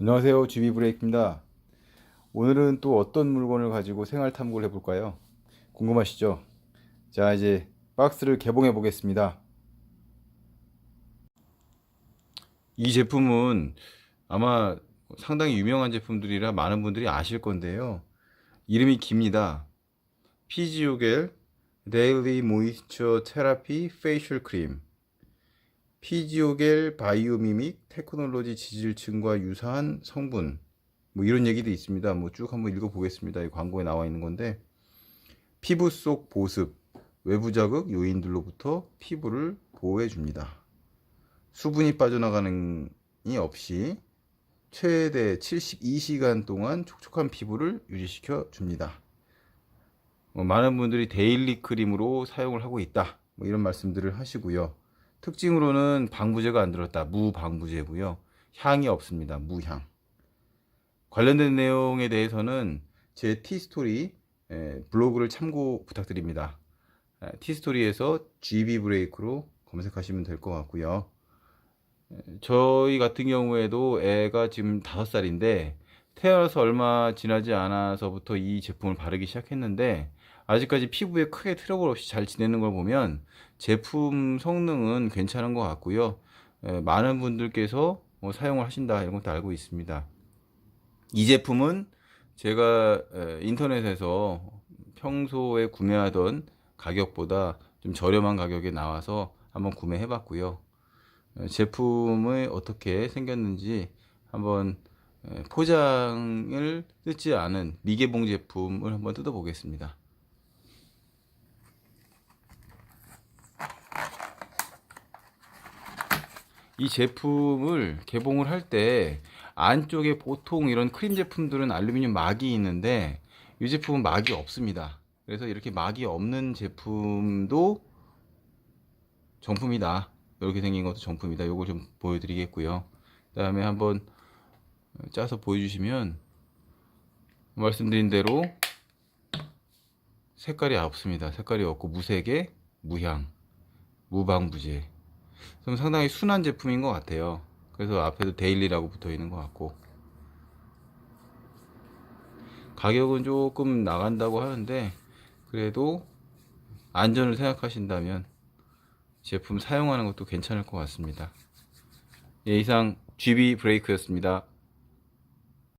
안녕하세요. GB 브레이크입니다. 오늘은 또 어떤 물건을 가지고 생활 탐구를 해볼까요? 궁금하시죠? 자, 이제 박스를 개봉해 보겠습니다. 이 제품은 아마 상당히 유명한 제품들이라 많은 분들이 아실 건데요. 이름이 깁니다. 피지오겔 데일리 모이스처 테라피 페이셜 크림 피지오겔 바이오미믹 테크놀로지 지질층과 유사한 성분 뭐 이런 얘기도 있습니다. 뭐 쭉 한번 읽어 보겠습니다. 이 광고에 나와 있는 건데 피부 속 보습, 외부 자극 요인들로부터 피부를 보호해 줍니다. 수분이 빠져나가는 이 없이 최대 72시간 동안 촉촉한 피부를 유지시켜 줍니다. 뭐 많은 분들이 데일리 크림으로 사용을 하고 있다. 뭐 이런 말씀들을 하시고요. 특징으로는 방부제가 안 들었다. 무방부제고요. 향이 없습니다. 무향. 관련된 내용에 대해서는 제 티스토리 에, 블로그를 참고 부탁드립니다. 에, 티스토리에서 GB 브레이크로 검색하시면 될 것 같고요. 에, 저희 같은 경우에도 애가 지금 5살인데 태어나서 얼마 지나지 않아서부터 이 제품을 바르기 시작했는데 아직까지 피부에 크게 트러블 없이 잘 지내는 걸 보면 제품 성능은 괜찮은 것 같고요. 에, 많은 분들께서 뭐 사용을 하신다 이런 것도 알고 있습니다. 이 제품은 제가 에, 인터넷에서 평소에 구매하던 가격보다 좀 저렴한 가격에 나와서 한번 구매해 봤고요. 에, 제품이 어떻게 생겼는지 한번 에, 포장을 뜯지 않은 미개봉 제품을 한번 뜯어 보겠습니다. 이 제품을 개봉을 할 때 안쪽에 보통 이런 크림 제품들은 알루미늄 막이 있는데 이 제품은 막이 없습니다. 그래서 이렇게 막이 없는 제품도 정품이다. 이렇게 생긴 것도 정품이다. 요거 좀 보여드리겠고요. 그 다음에 한번 짜서 보여주시면 말씀드린 대로 색깔이 없습니다. 색깔이 없고 무색에 무향, 무방부제. 좀 상당히 순한 제품인 것 같아요. 그래서 앞에도 데일리라고 붙어 있는 것 같고 가격은 조금 나간다고 하는데 그래도 안전을 생각하신다면 제품 사용하는 것도 괜찮을 것 같습니다. 예, 이상 GB 브레이크였습니다.